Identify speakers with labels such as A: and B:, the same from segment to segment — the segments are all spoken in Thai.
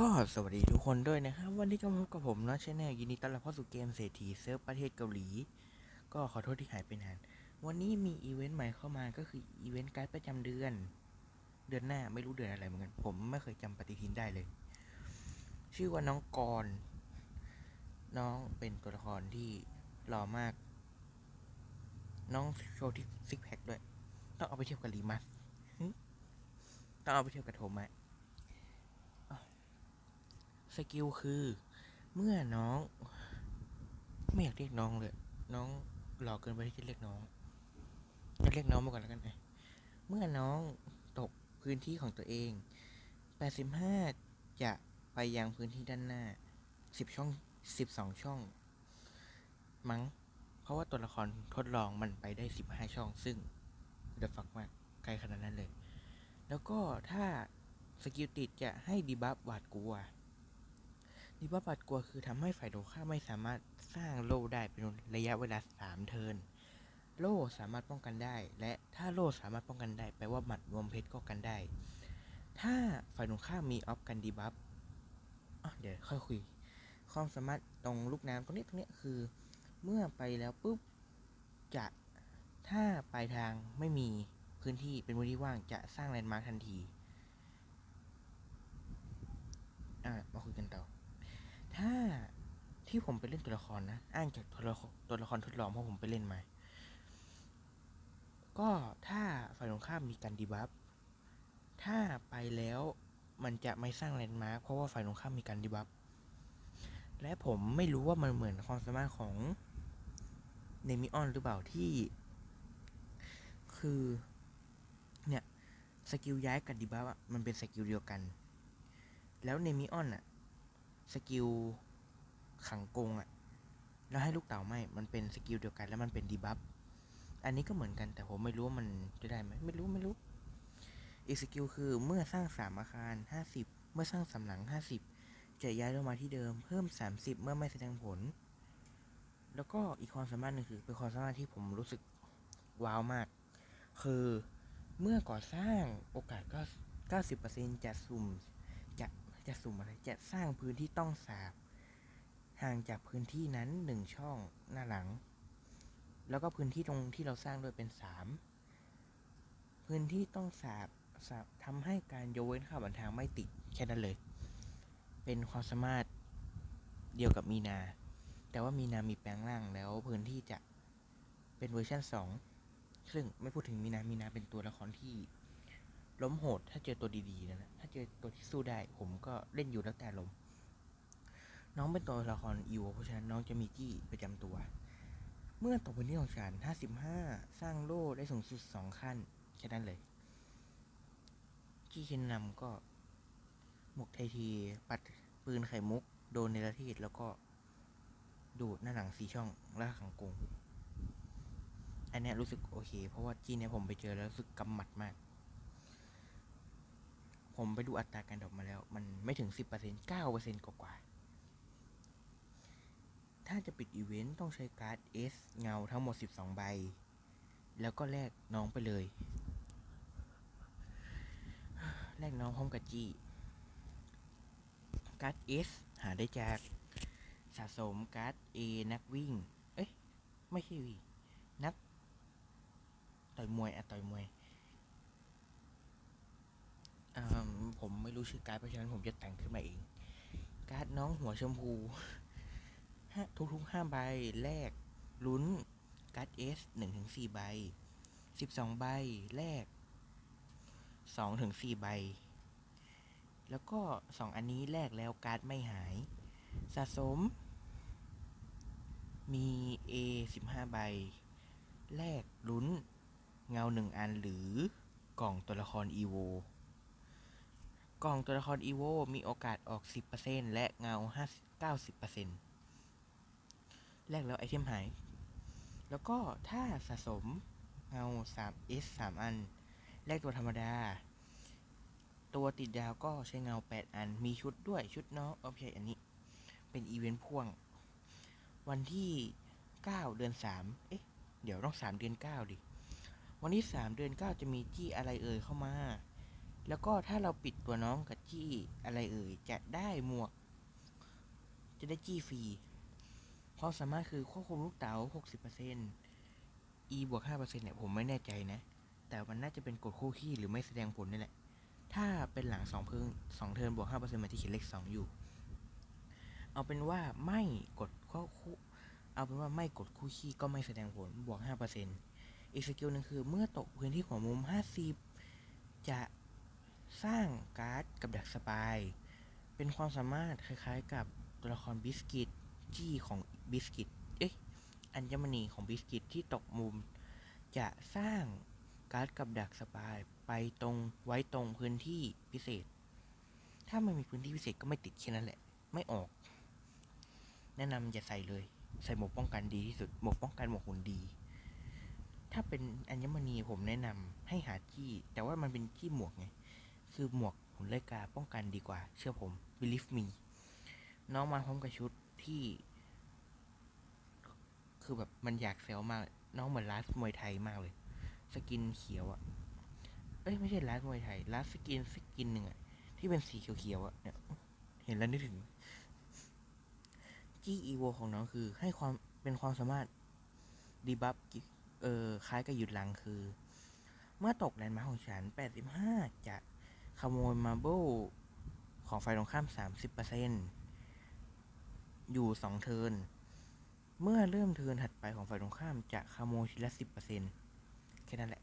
A: ก็สวัสดีทุกคนด้วยนะครับ วันนี้ก็พบกับผมนะชแนลยินดีต้อนรับเข้าสู่เกมเศรษฐีเซิร์ฟประเทศเกาหลี ก็ขอโทษที่หายไปนาน วันนี้มีอีเวนต์ใหม่เข้ามาก็คืออีเวนต์การ์ดประจำเดือน เดือนหน้าไม่รู้เดือนอะไรเหมือนกัน ผมไม่เคยจำปฏิทินได้เลย ชื่อว่าน้องกรน้องเป็นตัวละครที่หล่อมาก น้องโชว์ที่ซิกแพคด้วย ต้องเอาไปเทียบกับลีมัสต้องเอาไปเทียบกับโทมัส สกิลคือ เมื่อน้อง ไม่อยากเรียกน้องเลย น้องหล่อเกินไปที่จะเรียกน้องจะเรียกน้องมาก่อนแล้วกันไงเมื่อน้องตกพื้นที่ของตัวเอง 85 จะไปยังพื้นที่ด้านหน้า 10 ช่อง 12 ช่อง มั้ง เพราะว่าตัวละครทดลองมันไปได้ 15 ช่อง ซึ่งเดฟักมากไกลขนาดนั้นเลย แล้วก็ถ้าสกิลติดจะให้ดีบัฟหวาดกลัว ดีบัฟปัดกลัวคือทำให้ฝ่ายตรงข้ามไม่สามารถสร้างโล่ได้เป็นระยะเวลา3เทิร์นโล่สามารถป้องกันได้ และถ้าโล่สามารถป้องกันได้แปลว่าหมัดรวมเพชรก็กันได้ ถ้าฝ่ายตรงข้ามมีออฟกันดีบัฟเดี๋ยวค่อยคุย ความสามารถตรงลูกน้ำตรงนี้ตรงนี้คือ เมื่อไปแล้วปุ๊บจะถ้าปลายทางไม่มีพื้นที่เป็นพื้นที่ว่างจะสร้างแลนด์มาร์คทันที อะมาคุยกันต่อ ถ้าที่ผมไปเล่นตัวละครนะ อ้างจากตัวละครตัวละครทดลองเพราะผมไปเล่นมา ก็ถ้าฝ่ายตรงข้ามมีการดีบัฟ ถ้าไปแล้วมันจะไม่สร้างแลนด์มาร์คเพราะว่าฝ่ายตรงข้ามมีการดีบัฟ และผมไม่รู้ว่ามันเหมือนความสามารถของเนมิออนหรือเปล่าที่ คือ เนี่ย สกิลย้ายกับดีบัฟอะมันเป็นสกิลเดียวกัน แล้วเนมิออนอะ สกิลขังกงอะแล้วให้ลูกเต่าไหมมันเป็นสกิลเดียวกันแล้วมันเป็นดีบัฟ อันนี้ก็เหมือนกันแต่ผมไม่รู้ว่ามันจะได้ไหมไม่รู้ไม่รู้ อีกสกิลคือเมื่อสร้างสามอาคารห้าสิบเมื่อสร้างสามหลังห้าสิบจะย้ายลงมาที่เดิมเพิ่มสามสิบเมื่อไม่แสดงผล แล้วก็อีกความสามารถหนึ่งคือเป็นความสามารถที่ผมรู้สึกว้าวมาก คือเมื่อก่อสร้างโอกาสก็เก้าสิบเปอร์เซ็นจะสุ่ม จะสุ่มอะไรจะสร้างพื้นที่ต้องสาบ ห่างจากพื้นที่นั้นหนึ่งช่องหน้าหลัง แล้วก็พื้นที่ตรงที่เราสร้างด้วยเป็นสามพื้นที่ต้องสาบสาบทำให้การโยเว้นข้าบันทางไม่ติดแค่นั้นเลย เป็นความสามารถเดียวกับมีนา แต่ว่ามีนามีแปลงร่างแล้วพื้นที่จะเป็นเวอร์ชันสองซึ่งไม่พูดถึงมีนา มีนาเป็นตัวละครที่ ล้มโหดถ้าเจอตัวดีๆนะ ถ้าเจอตัวที่สู้ได้ ผมก็เล่นอยู่แล้วแต่ลมน้องเป็นตัวละครอีวเพราะฉะนั้นน้องจะมีจี้ประจำตัว เมื่อตกเป็นที่ของฉัน55 สร้างโล่ได้สูงสุด 2 ขั้น แค่นั้นเลย จี้เคนนำก็หมกไทที ปัดปืนไข่มุก โดนเนรทีดแล้วก็ดูดหน้าหลังสีช่องและขังกงอันนี้รู้สึกโอเค เพราะว่าจี้เนี่ยผมไปเจอแล้วรู้สึกกำหมัดมาก ผมไปดูอัตราการดรอปมาแล้ว มันไม่ถึง 10% 9%กว่ากว่าๆถ้าจะปิดอีเวนต์ต้องใช้การ์ด S เงาทั้งหมด 12 ใบ แล้วก็แลกน้องไปเลย แลกน้องพร้อมกับจีการ์ด S หาได้จากสะสมการ์ด A นักวิ่ง เอ้ยไม่ใช่วินักต่อยมวยอะต่อยมวย อ่าผมไม่รู้ชื่อการ์ดเพราะฉะนั้นผมจะแต่งขึ้นมาเอง การ์ดน้องหัวชมพูทุกๆห้าใบแลกลุ้นการ์ดเอสหนึ่งถึงสี่ใบสิบสองใบแลกสองถึงสี่ใบ แล้วก็สองอันนี้แลกแล้วการ์ดไม่หาย สะสม มี A สิบห้าใบ แลกลุ้นเงาหนึ่งอันหรือกล่องตัวละครอีโว กล่องตัวละครอีโวมีโอกาสออก 10%และเงา5 90%แลกแล้วไอเทมหาย แล้วก็ถ้าสะสมเงา 3S 3 อันแลกตัวธรรมดา ตัวติดดาวก็ใช้เงา 8 อัน มีชุดด้วยชุดเนาะโอเคอันนี้ เป็นอีเวนต์พ่วง วันที่ 9 เดือน 3 เอ๊ะ เดี๋ยวต้อง 3 เดือน 9 ดิ วันที่ 3 เดือน 9 จะมีจี้อะไรเอ่ยเข้ามา แล้วก็ถ้าเราปิดตัวน้องกับจี้อะไรเอ่ย จะได้หมวก จะได้จี้ฟรีความสามารถคือควบคุมลูกเต๋า 60% e บวก 5%เนี่ยผมไม่แน่ใจนะ แต่มันน่าจะเป็นกดคู่ขี้หรือไม่แสดงผลนี่แหละ ถ้าเป็นหลังสองเพิ่งสองเทิร์นบวก 5%มันที่เขียนเลขสองอยู่ เอาเป็นว่าไม่กดข้อคู่เอาเป็นว่าไม่กดคู่ขี้ก็ไม่แสดงผลบวก 5%อีกสกิลหนึ่งคือเมื่อตกพื้นที่หัวมุม 50 จะ สร้างการ์ดกับดักสปาย เป็นความสามารถคล้ายๆกับตัวละครบิสกิตจี้ของบิสกิตเอ๊ะอัญมณีของบิสกิตที่ตกมุม จะสร้างการ์ดกับดักสปายไปตรงไว้ตรงพื้นที่พิเศษ ถ้าไม่มีพื้นที่พิเศษก็ไม่ติดแค่นั้นแหละ ไม่ออก แนะนำอย่าใส่เลย ใส่หมวกป้องกันดีที่สุด หมวกป้องกันหมวกหุ่นดี ถ้าเป็นอัญมณีผมแนะนำให้หาจี้ แต่ว่ามันเป็นจี้หมวกไง คือหมวกหุ่นเลกาป้องกันดีกว่า เชื่อผม believe me น้องมาพร้อมกับชุดที่ คือแบบมันอยากเซลมาก น้องเหมือนลาสมวยไทยมากเลย สกินเขียวอะเอ้ยไม่ใช่ลาสมวยไทยลาสสกินสกินหนึ่งอะที่เป็นสีเขียวๆอะเนี่ยเห็นแล้วนึกถึงจี้อีโวของน้องคือให้ความเป็นความสามารถดีบัฟเออคล้ายกับหยุดหลังคือ เมื่อตกแลนด์มาของฉัน 85 จะ ขโมยมาร์เบิลของฝ่ายตรงข้าม 30%อยู่ 2 เทิร์น เมื่อเริ่มเทิร์นถัดไปของฝ่ายตรงข้ามจะขโมยทีละ 10%แค่นั้นแหละ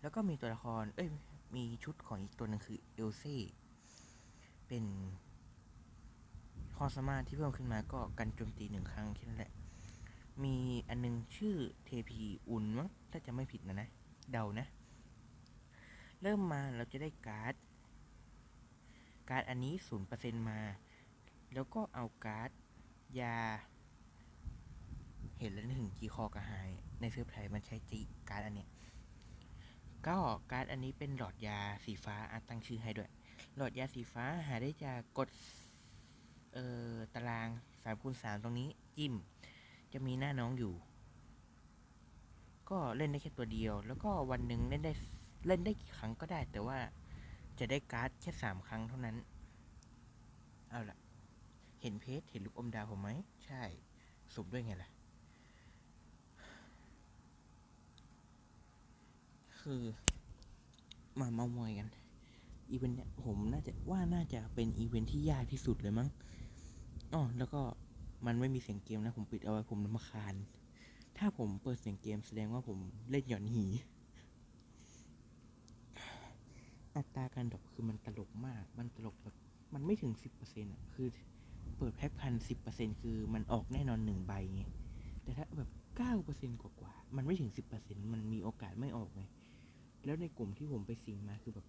A: แล้วก็มีตัวละคร เอ้ย มีชุดของอีกตัวหนึงคือเอลเซ่เป็นความสามารถที่เพิ่มขึ้นมาก็กันโจมตีหนึ่งครั้งแค่นั้นแหละ มีอันนึงชื่อเทพีอุ่นมั้งถ้าจะไม่ผิดนะนะ เดานะ เริ่มมาเราจะได้การ์ด การ์ดอันนี้ศูนย์เปอร์เซ็นมา แล้วก็เอาการ์ดยา เห็นแล้วถึงจีคอกระหาย ในเซิร์ฟไทยมันใช้จีการ์ดอันเนี้ยก็การ์ดอันนี้เป็นหลอดยาสีฟ้าอาตั้งชื่อให้ด้วย หลอดยาสีฟ้าหาได้จากกดเอ่อตารางสามคูณสามตรงนี้จิ้ม จะมีหน้าน้องอยู่ ก็เล่นได้แค่ตัวเดียว แล้วก็วันหนึ่งเล่นได้เล่นได้กี่ครั้งก็ได้แต่ว่า จะได้การ์ดแค่สามครั้งเท่านั้น เอาล่ะเห็นเพจเห็นลูกอมดาวผมไหม ใช่ สุบด้วยไงล่ะ คือมาเมามอยกัน อีเวนต์เนี่ยผมน่าจะว่าน่าจะเป็นอีเวนต์ที่ยากที่สุดเลยมั้งอ๋อแล้วก็มันไม่มีเสียงเกมนะ ผมปิดเอาไว้ผมรำคาญ ถ้าผมเปิดเสียงเกมแสดงว่าผมเล่นหย่อนหี อัตราการดรอปคือมันตลกมาก มันตลกแบบมันไม่ถึงสิบเปอร์เซ็นต์อะ คือเปิดแพ็คพันสิบเปอร์เซ็นต์คือมันออกแน่นอนหนึ่งใบไง แต่ถ้าแบบเก้าเปอร์เซ็นต์กว่าๆ มันไม่ถึงสิบเปอร์เซ็นต์มันมีโอกาสไม่ออกไง แล้วในกลุ่มที่ผมไปสิงมาคือแบบ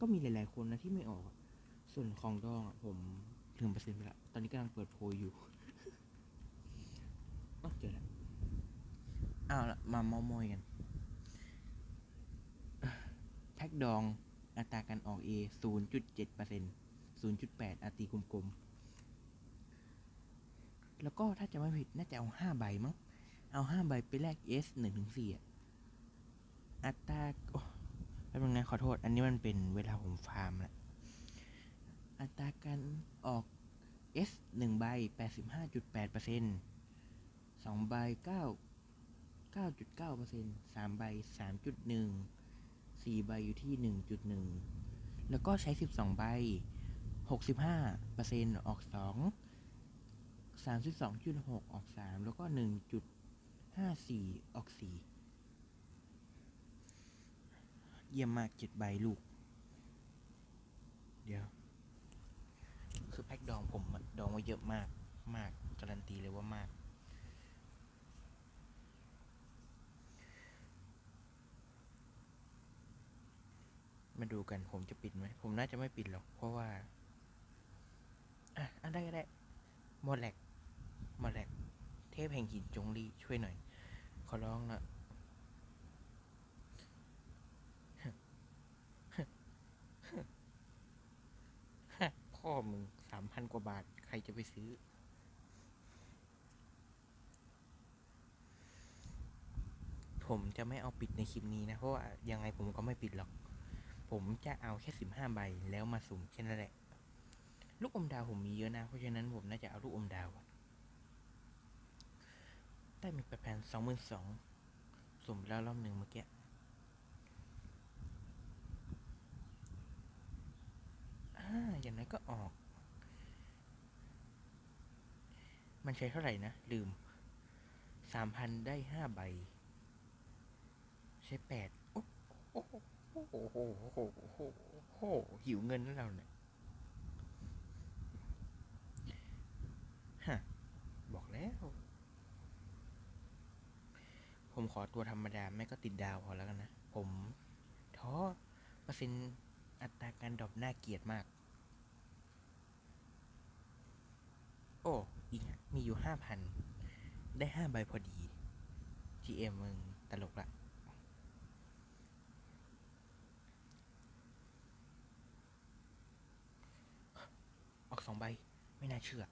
A: ก็มีหลายๆคนนะที่ไม่ออก ส่วนของดองอะผมถึงเปอร์เซ็นต์ไปละ ตอนนี้กำลังเปิดโพยอยู่อ้าวเจอแล้วเอาละมาเมามอยกัน แพ็กดอง อัตราการออก A 0.7เปอร์เซ็นต์0.8อาตีกลมๆ แล้วก็ถ้าจะไม่ผิดน่าจะเอาห้าใบมั้ง เอาห้าใบไปแลก S หนึ่งถึงสี่อะอัตราโอ้แป๊บนึงนะขอโทษ อันนี้มันเป็นเวลาผมฟาร์มละอัตราการออก S หนึ่งใบแปดสิบห้าจุดแปดเปอร์เซ็นต์สองใบเก้าเก้าจุดเก้าเปอร์เซ็นต์สามใบสามจุดหนึ่ง สี่ใบอยู่ที่หนึ่งจุดหนึ่งแล้วก็ใช้สิบสองใบหกสิบห้าเปอร์เซ็นต์ออกสองสามสิบสองจุดหกออกสามแล้วก็หนึ่งจุดห้าสี่ออกสี่เยี่ยมมากเจ็ดใบลูก เดี๋ยว คือแพ็คดองผมดองไว้เยอะมาก มาก การันตีเลยว่ามาก มาดูกันผมจะปิดไหม ผมน่าจะไม่ปิดหรอก เพราะว่า อะอันได้ก็ได้หมดแหลกหมดแหลก เทพแห่งหินจงรีช่วยหน่อย ขอร้องละพ่อมึงสามพันกว่าบาท ใครจะไปซื้อ ผมจะไม่เอาปิดในคลิปนี้นะ เพราะว่ายังไงผมก็ไม่ปิดหรอก ผมจะเอาแค่สิบห้าใบแล้วมาสุ่มแค่นั้นแหละ ลูกอมดาวผมมีเยอะนะ เพราะฉะนั้นผมน่าจะเอาลูกอมดาวได้มีแปดพันสองหมื่นสองสุ่มแล้วรอบหนึ่งเมื่อกี้อ่าอย่างนั้นก็ออก มันใช้เท่าไหร่นะ ลืมสามพันได้ห้าใบ ใช้แปดโอ้โอ้ โหโอ้โหโอ้โหโอ้โหโอ้โหหิวเงินแล้วเราเนี่ยฮะบอกแล้ว ผมขอตัวธรรมดาไม่ก็ติดดาวพอแล้วกันนะ ผมท้อเปอร์เซ็นต์อัตราการดรอปน่าเกลียดมาก โอ้อีกมีอยู่ห้าพัน ได้ห้าใบพอดี GM มึงตลกละ ออก สองใบ ไม่น่าเชื่อ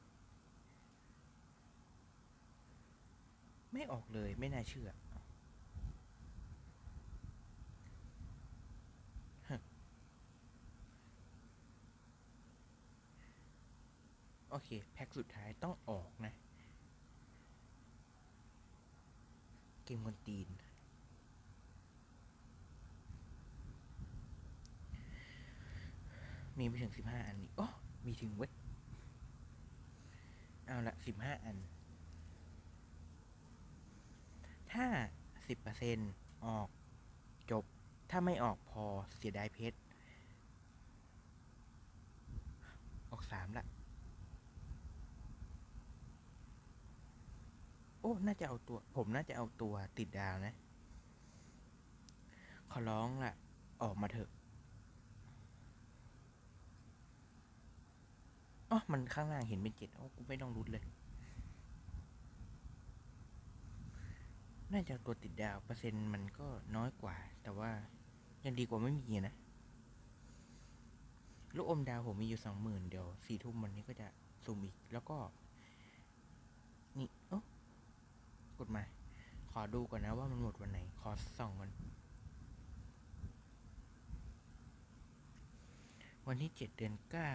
A: ไม่ออกเลยไม่น่าเชื่อโอเค แพ็คสุดท้ายต้องออกนะ เกมคนตีน มีไปถึงสิบห้าอันนี้โอ้มีถึงเว้ย เอาละสิบห้าอัน ถ้าสิบเปอร์เซ็นออกจบ ถ้าไม่ออกพอเสียดายเพชร ออกสามละ โอ้ น่าจะเอาตัว ผมน่าจะเอาตัวติดดาวนะ ขอร้องล่ะออกมาเถอะ อ๋อมันข้างล่างเห็นเป็นเจ็ดโอ้กูไม่ต้องรุ้นเลย น่าจะตัวติดดาว เปอร์เซ็นต์มันก็น้อยกว่า แต่ว่ายังดีกว่าไม่มีนะ ลูกอมดาวผมมีอยู่สองหมื่นเดี๋ยวสี่ทุ่มวันนี้ก็จะซูมอีก แล้วก็ นี่เอ้กดมา ขอดูก่อนนะว่ามันหมดวันไหน ขอส่องก่อนวันที่เจ็ดเดือนเก้า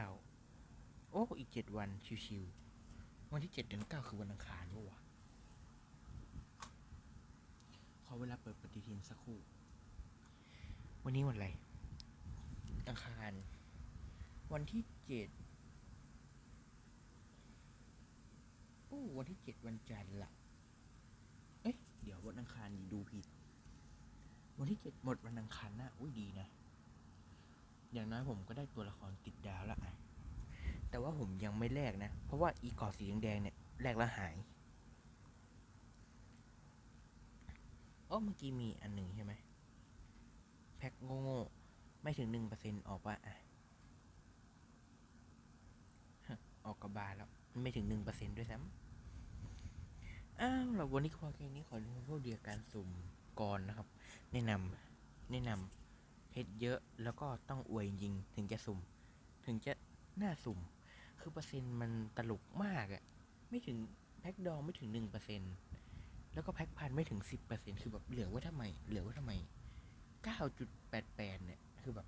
A: โอ้อีกเจ็ดวันชิวๆวันที่เจ็ดเดือนเก้าคือวันอังคารวะขอเวลาเปิดปฏิทินสักครู่ วันนี้วันอะไร อังคาร วันที่เจ็ดโอ้วันที่เจ็ดวันจันทร์ละเอ๊ะ เดี๋ยววันอังคารนี่ดูผิด วันที่เจ็ดหมดวันอังคารน้าอุ้ยดีนะ อย่างน้อยผมก็ได้ตัวละครติดดาวล้วอะ แต่ว่าผมยังไม่แลกนะ เพราะว่าอีกอดสีแดงๆเนี่ยแลกแล้วหายโอ้เมื่อกี้มีอันหนึ่งใช่ไหมแพ็คโง่ๆไม่ถึงหนึ่งเปอร์เซ็นต์ออกว่าอะออกกับบาแล้ว ไม่ถึงหนึ่งเปอร์เซ็นต์ด้วยซ้ำอ้าวเราวันนี้พอแค่นี้ขอเรื่องพวกเดียการสุ่มก่อนนะครับ แนะนำแนะนำเพชรเยอะแล้วก็ต้องอวยจริงถึงจะสุ่ม ถึงจะน่าสุ่ม คือเปอร์เซ็นต์มันตลกมากอะไม่ถึงแพ็คดองไม่ถึงหนึ่งเปอร์เซ็นแล้วก็แพ็คพันไม่ถึงสิบเปอร์เซ็นคือแบบเหลือไว้ทำไม เหลือไว้ทำไมเก้าจุดแปดแปดเนี่ย คือแบบ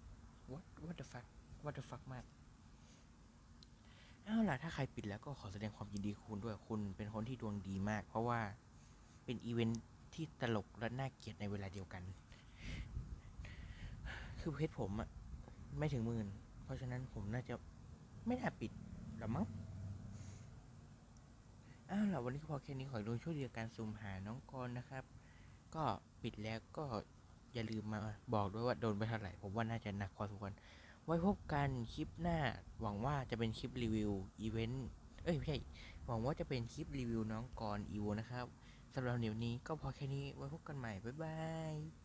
A: what what the fuck what the fuck มากเอาล่ะถ้าใครปิดแล้วก็ขอแสดงความยินดีคุณด้วยคุณเป็นคนที่ดวงดีมาก เพราะว่าเป็นอีเวนท์ที่ตลกและน่าเกลียดในเวลาเดียวกัน คือเพจผมอะไม่ถึงหมื่น เพราะฉะนั้นผมน่าจะไม่น่าปิด หรอมั้งอ้าวล่ะวันนี้พอแค่นี้ขอให้ดูช่วยเดียวการซูมหาน้องกรณ์นะครับ ก็ปิดแล้วก็อย่าลืมมาบอกด้วยว่าโดนไปเท่าไหร่ผมว่าน่าจะหนักพอสมควรไว้พบกันคลิปหน้า หวังว่าจะเป็นคลิปรีวิวอีเวนต์เอ้ยไม่ใช่หวังว่าจะเป็นคลิปรีวิวน้องกรณ์อีโวนะครับสำหรับเดี๋ยวนี้ก็พอแค่นี้ไว้พบกันใหม่บ๊ายบาย